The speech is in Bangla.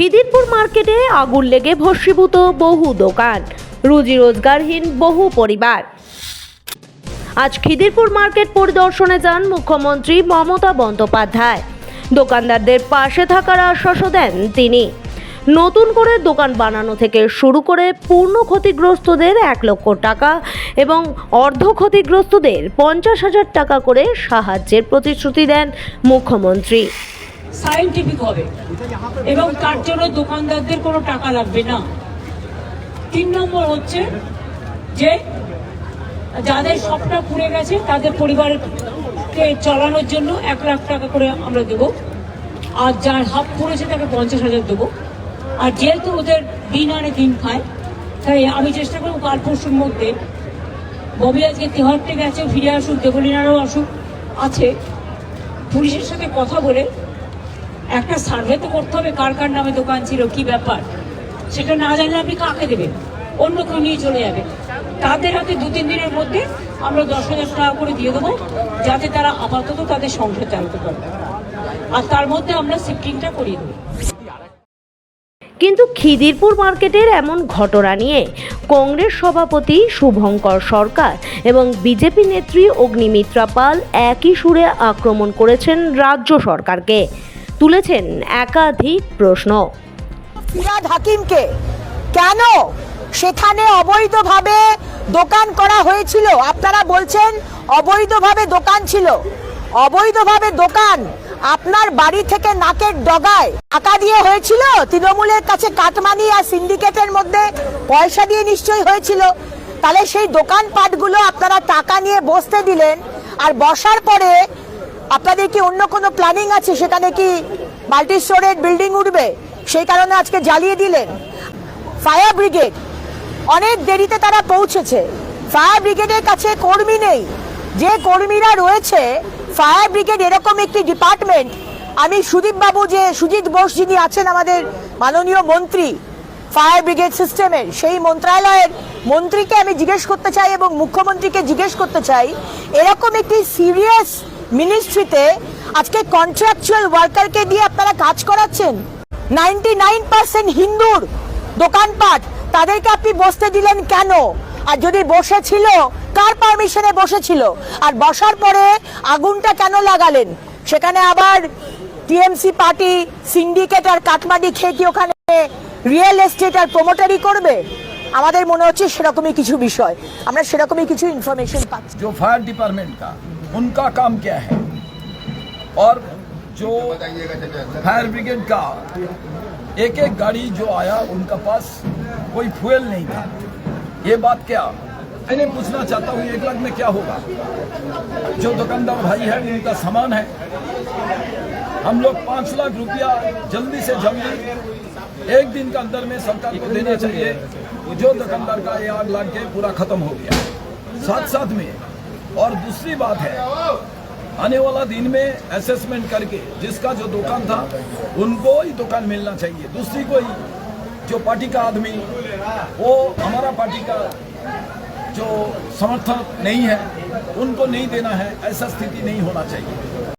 খিদিরপুর মার্কেটে আগুন লেগে ভস্মীভূত বহু দোকান। রুজি রোজগারহীন বহু পরিবার। আজ খিদিরপুর মার্কেট পরিদর্শনে যান মুখ্যমন্ত্রী মমতা বন্দ্যোপাধ্যায়। দোকানদারদের পাশে থাকার আশ্বাসও দেন তিনি। নতুন করে দোকান বানানো থেকে শুরু করে পূর্ণ ক্ষতিগ্রস্তদের এক লক্ষ টাকা এবং অর্ধ ক্ষতিগ্রস্তদের পঞ্চাশ হাজার টাকা করে সাহায্যের প্রতিশ্রুতি দেন মুখ্যমন্ত্রী। সায়েন্টিফিক হবে। এবং তার জন্য দোকানদারদের কোনো টাকা লাগবে না। তিন নম্বর হচ্ছে যে, যাদের সবটা পুড়ে গেছে তাদের পরিবারকে চালানোর জন্য এক লাখ টাকা করে আমরা দেবো। আর যার হাফ পুড়েছে, তাকে পঞ্চাশ হাজার দেবো। আর যেহেতু ওদের দিন আনে দিন খায়, তাই আমি চেষ্টা করব কাল পরশুর মধ্যে ববি আজকে তেহার থেকে আছে ফিরে আসুক, দেবলিনারও আসুক, আছে। পুলিশের সাথে কথা বলে একটা সার্ভে তো করতে হবে কার কার নামে দোকান ছিল, কি ব্যাপার? সেটা না জানলে আপনি কাকে দেবেন? অন্য কেউ নিয়ে চলে যাবে। তাদের হাতে দু তিন দিনের মধ্যে আমরা দশ হাজার টাকা করে দিয়ে দেবো, যাতে তারা আপাতত তাদের সংসার চালাতে পারে আর তার মধ্যে আমরা শিফটিংটা করিয়ে দেবো। কিন্তু খিদিরপুর মার্কেটের এমন ঘটনা নিয়ে কংগ্রেস সভাপতি শুভঙ্কর সরকার এবং বিজেপি নেত্রী অগ্নিমিত্রা পাল একই সুরে আক্রমণ করেছেন রাজ্য সরকারকে। তুলেছেন একাধিক প্রশ্ন। ফিরাদ হাকিমকে কেন সেখানে অবৈধভাবে দোকান করা হয়েছিল? আপনারা বলছেন অবৈধভাবে দোকান ছিল। অবৈধভাবে দোকান আপনার বাড়ি থেকে নাকের ডগায় টাকা দিয়ে হয়েছিল? তৃণমূলের কাছে কাটমানি আর সিন্ডিকেটের মধ্যে পয়সা দিয়ে নিশ্চয়ই হয়েছিল। তাহলে সেই দোকানপাটগুলো আপনারা টাকা নিয়ে বসতে দিলেন আর বসার পরে আপনাদের কি অন্য কোনো প্ল্যানিং আছে? সেখানে কি মাল্টি স্টোরেড বিল্ডিং উঠবে? সেই কারণে আজকে জ্বালিয়ে দিলেন। ফায়ার ব্রিগেড অনেক দেরিতে তারা পৌঁছেছে। ফায়ার ব্রিগেডের কাছে কর্মী নেই। যে কর্মীরা রয়েছে ফায়ার ব্রিগেড এরকম একটি ডিপার্টমেন্ট আমি সুদীপ বাবু যে, সুজিত বোস যিনি আছেন আমাদের মাননীয় মন্ত্রী ফায়ার ব্রিগেড সিস্টেমের সেই মন্ত্রণালয়ের মন্ত্রীকে আমি জিজ্ঞেস করতে চাই এবং মুখ্যমন্ত্রীকে জিজ্ঞেস করতে চাই, এরকম একটি সিরিয়াস মিনিস্ট্রিতে আজকে কন্ট্রাকচুয়াল ওয়ার্কারকে দিয়ে আপনারা কাজ করাচ্ছেন? নাইনটি নাইন পার্সেন্ট হিন্দুর দোকানপাট, তাদেরকে আপনি বসতে দিলেন কেন? আর যদি বসেছিল, কার পারমিশনে বসেছিল? আর বসার পরে আগুনটা কেন লাগালেন? সেখানে আবার টিএমসি পার্টি সিন্ডিকেট আর কাটমাটি খেয়ে কি ওখানে রিয়েল এস্টেট আর প্রোমোটারি করবে? আমাদের মনে হচ্ছে সেরকমই কিছু বিষয়। আমরা সেরকমই কিছু ইনফরমেশন পাচ্ছি। ডিপার্টমেন্ট কা उनका काम क्या है? और जो फायर ब्रिगेड का एक एक गाड़ी जो आया, उनका पास कोई फ्यूल नहीं था। ये बात क्या? मैंने पूछना चाहता हूँ, एक लाख में क्या होगा? जो दुकानदार भाई है, उनका सामान है। हम लोग पाँच लाख रुपया जल्दी से जल्दी एक दिन के अंदर में सरकार को देना चाहिए। जो दुकानदार का ये आग लग के पूरा खत्म हो गया। साथ साथ में और दूसरी बात है, आने वाला दिन में असेसमेंट करके जिसका जो दुकान था, उनको ही दुकान मिलना चाहिए। दूसरी कोई जो पार्टी का आदमी, वो हमारा पार्टी का जो समर्थक नहीं है, उनको नहीं देना है, ऐसा स्थिति नहीं होना चाहिए।